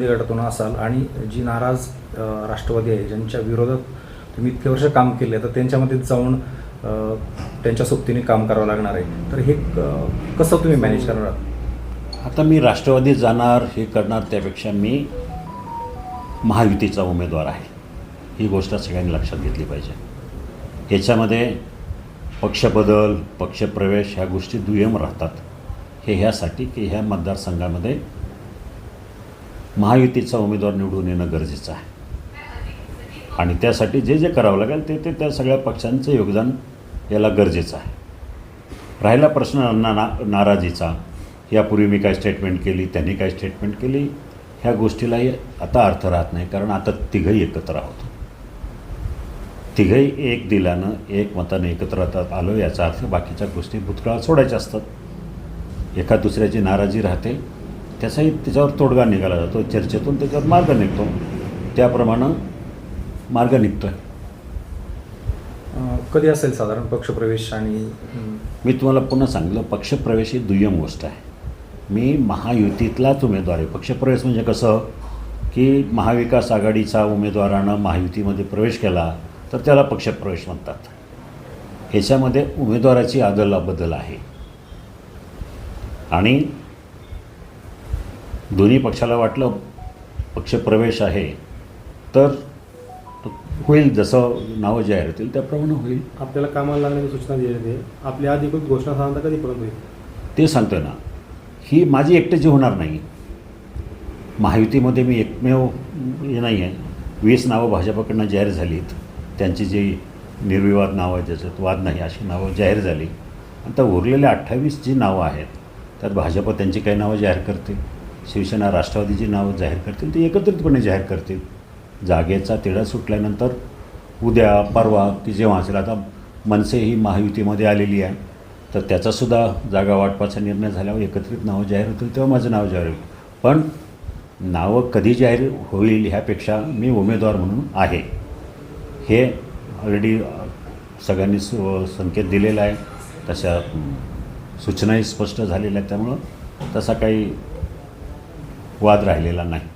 गटातून असाल आणि जी नाराज राष्ट्रवादी आहे ज्यांच्या विरोधात तुम्ही इतके वर्ष काम केले तर त्यांच्यामध्ये जाऊन त्यांच्या सोबतीने काम करावं लागणार आहे. तर हे क- कसं तुम्ही मॅनेज करणार आता मी राष्ट्रवादी जाणार हे करणार त्यापेक्षा मी महायुतीचा उमेदवार आहे. ही गोष्ट सगळ्यांनी लक्षात घेतली पाहिजे. याच्यामध्ये पक्षबदल पक्षप्रवेश ह्या गोष्टी दुय्यम राहतात. हे ह्यासाठी की ह्या मतदारसंघामध्ये महायुतीचा उमेदवार निवडून येणं गरजेचं आहे. आणि त्यासाठी जे जे करावं लागेल ते ते त्या सगळ्या पक्षांचं योगदान याला गरजेचं आहे. राहिला प्रश्न ना ना नाराजीचा. यापूर्वी मी काय स्टेटमेंट केली त्यांनी काय स्टेटमेंट केली ह्या गोष्टीलाही आता अर्थ राहत नाही कारण आता तिघही एकत्र आहोत. तिघही एक दिल्यानं एक मताने एकत्र राहतात आलो याचा अर्थ बाकीच्या गोष्टी भूतकाळात सोडायच्या असतात. एका दुसऱ्याची नाराजी राहते त्याचाही त्याच्यावर तोडगा निघाला जातो चर्चेतून त्याच्यावर मार्ग निघतो. त्याप्रमाणे मार्ग निघतो आहे कधी असेल साधारण पक्षप्रवेश आणि मी तुम्हाला पुन्हा सांगितलं पक्षप्रवेश ही दुय्यम गोष्ट आहे. मी महायुतीतलाच उमेदवार आहे. पक्षप्रवेश म्हणजे कसं? की महाविकास आघाडीचा उमेदवारानं महायुतीमध्ये प्रवेश केला तर त्याला पक्षप्रवेश म्हणतात. ह्याच्यामध्ये उमेदवाराची आदलाबदल आहे. आणि दोन्ही पक्षाला वाटलं पक्षप्रवेश आहे तर होईल जसं नावं जाहीर होतील त्याप्रमाणे होईल. आपल्याला कामाला लागण्याची सूचना दिली आहे आपली अधिकृत घोषणा साधारणतः कधीपर्यंत होईल? ते सांगतोय ना. ही माझी एकट्याची होणार नाही महायुतीमध्ये मी एकमेव हे नाही आहे. वीस नावं भाजपाकडनं जाहीर झालीत. त्यांची जी निर्विवाद नावं आहेत ज्याच्यात वाद नाही अशी नावं जाहीर झाली. आता उरलेल्या अठ्ठावीस जी नावं आहेत त्यात भाजप त्यांची काही नावं जाहीर करते शिवसेना राष्ट्रवादीची नावं जाहीर करतील ती एकत्रितपणे जाहीर करतील. जागेचा तिढा सुटल्यानंतर उद्या परवा ती जेव्हा असेल आता मनसे ही महायुतीमध्ये आलेली आहे तर त्याचासुद्धा जागा वाटपाचा निर्णय झाल्यावर एकत्रित नावं जाहीर होतील तेव्हा माझं नाव जाहीर होईल. पण नावं कधी जाहीर होईल ह्यापेक्षा मी उमेदवार म्हणून आहे. हे ऑलरेडी सगळ्यांनी सु संकेत दिलेला आहे. तशा सूचनाही स्पष्ट झालेल्या आहेत त्यामुळं तसा काही वाद राहिलेला नाही.